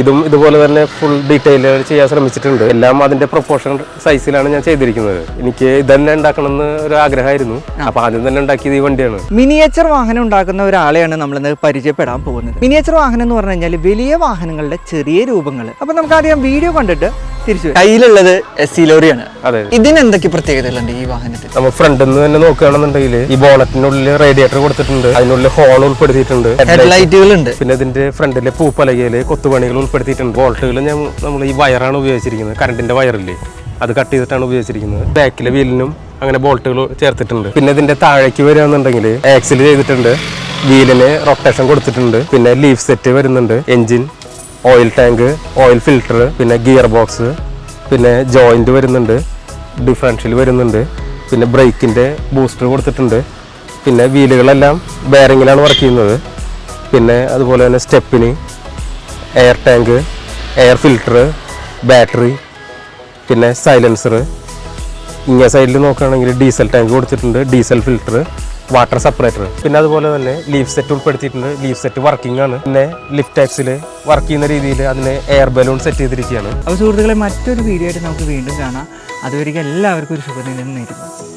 ഇതും ഇതുപോലെ തന്നെ ഫുൾ ഡീറ്റെയിൽ ചെയ്യാൻ ശ്രമിച്ചിട്ടുണ്ട്. എല്ലാം അതിന്റെ പ്രൊപ്പോർഷൻ സൈസിലാണ് ഞാൻ ചെയ്തിരിക്കുന്നത്. എനിക്ക് ഇതന്നെ ഉണ്ടാക്കണമെന്ന് ഒരു ആഗ്രഹമായിരുന്നു. അപ്പൊ ആദ്യം തന്നെ ഉണ്ടാക്കിയത് ഈ വണ്ടിയാണ്. മിനിയേച്ചർ വാഹനം ഉണ്ടാക്കുന്ന ഒരാളെയാണ് നമ്മൾ പരിചയപ്പെടാൻ പോകുന്നത്. മിനിയേച്ചർ വാഹനം എന്ന് പറഞ്ഞു കഴിഞ്ഞാൽ വലിയ വാഹനങ്ങളുടെ ചെറിയ രൂപങ്ങൾ അപ്പൊ നമുക്ക് ആദ്യം വീഡിയോ കണ്ടിട്ട് തിരിച്ചു. കയ്യിലുള്ളത് എസ് സി ലോറിയാണ്. അതെ. ഇതിന് എന്തൊക്കെ പ്രത്യേകതകളുണ്ട് ഈ വാഹനത്തിൽ? നമ്മൾ ഫ്രണ്ടിൽ നിന്ന് തന്നെ നോക്കുകയാണെന്നുണ്ടെങ്കിൽ ഈ ബോണറ്റിനുള്ളിൽ റേഡിയേറ്റർ കൊടുത്തിട്ടുണ്ട്. അതിനുള്ളിൽ ഹോൺ ഉൾപ്പെടുത്തിയിട്ടുണ്ട്. ഹെഡ്ലൈറ്റുകൾ ഉണ്ട് പിന്നെ ഇതിന്റെ ഫ്രണ്ടിലെ പൂപ്പലകയിൽ കൊത്തുപണികൾ ഉൾപ്പെടുത്തിയിട്ടുണ്ട്. ബോൾട്ടുകൾ ഞാൻ നമ്മൾ ഈ വയറാണ് ഉപയോഗിച്ചിരിക്കുന്നത്. കറണ്ടിന്റെ വയറില്ലേ അത് കട്ട് ചെയ്തിട്ടാണ് ഉപയോഗിച്ചിരിക്കുന്നത്. ബാക്കിലെ വീലിനും അങ്ങനെ ബോൾട്ടുകൾ ചേർത്തിട്ടുണ്ട്. പിന്നെ ഇതിന്റെ താഴേക്ക് വരികയാണെന്നുണ്ടെങ്കിൽ ആക്സിൽ ചെയ്തിട്ടുണ്ട്. വീലിന് റൊട്ടേഷൻ കൊടുത്തിട്ടുണ്ട്. പിന്നെ ലീഫ് സെറ്റ് വരുന്നുണ്ട്. Engine oil tank oil filter പിന്നെ ഗിയർ ബോക്സ് പിന്നെ ജോയിന്റ് വരുന്നുണ്ട് ഡിഫറൻഷ്യൽ വരുന്നുണ്ട് പിന്നെ ബ്രേക്കിന്റെ ബൂസ്റ്റർ കൊടുത്തിട്ടുണ്ട് പിന്നെ വീലുകളെല്ലാം ബെയറിങ്ങിലാണ് വർക്ക് ചെയ്യുന്നത് പിന്നെ അതുപോലെ തന്നെ സ്റ്റെപ്പിന് air tank air filter battery പിന്നെ സൈലൻസർ ഇങ്ങേ സൈഡിൽ നോക്കുകയാണെങ്കിൽ ഡീസൽ ടാങ്ക് കൊടുത്തിട്ടുണ്ട് ഡീസൽ ഫിൽട്ടർ വാട്ടർ സെപ്പറേറ്റർ. പിന്നെ അതുപോലെ തന്നെ ലീഫ് സെറ്റ് ഉൾപ്പെടുത്തിയിട്ടുണ്ട്. ലീഫ് സെറ്റ് വർക്കിംഗ് ആണ്. പിന്നെ ലിഫ്റ്റ് ടൈപ്സിൽ വർക്ക് ചെയ്യുന്ന രീതിയിൽ അതിന് എയർ ബലൂൺ സെറ്റ് ചെയ്തിരിക്കുകയാണ്. അപ്പോൾ സുഹൃത്തുക്കളെ മറ്റൊരു വീഡിയോ ആയിട്ട് നമുക്ക് വീണ്ടും കാണാം. അതുവരെ എല്ലാവർക്കും ഒരു ശുഭദിനം നേരുന്നു.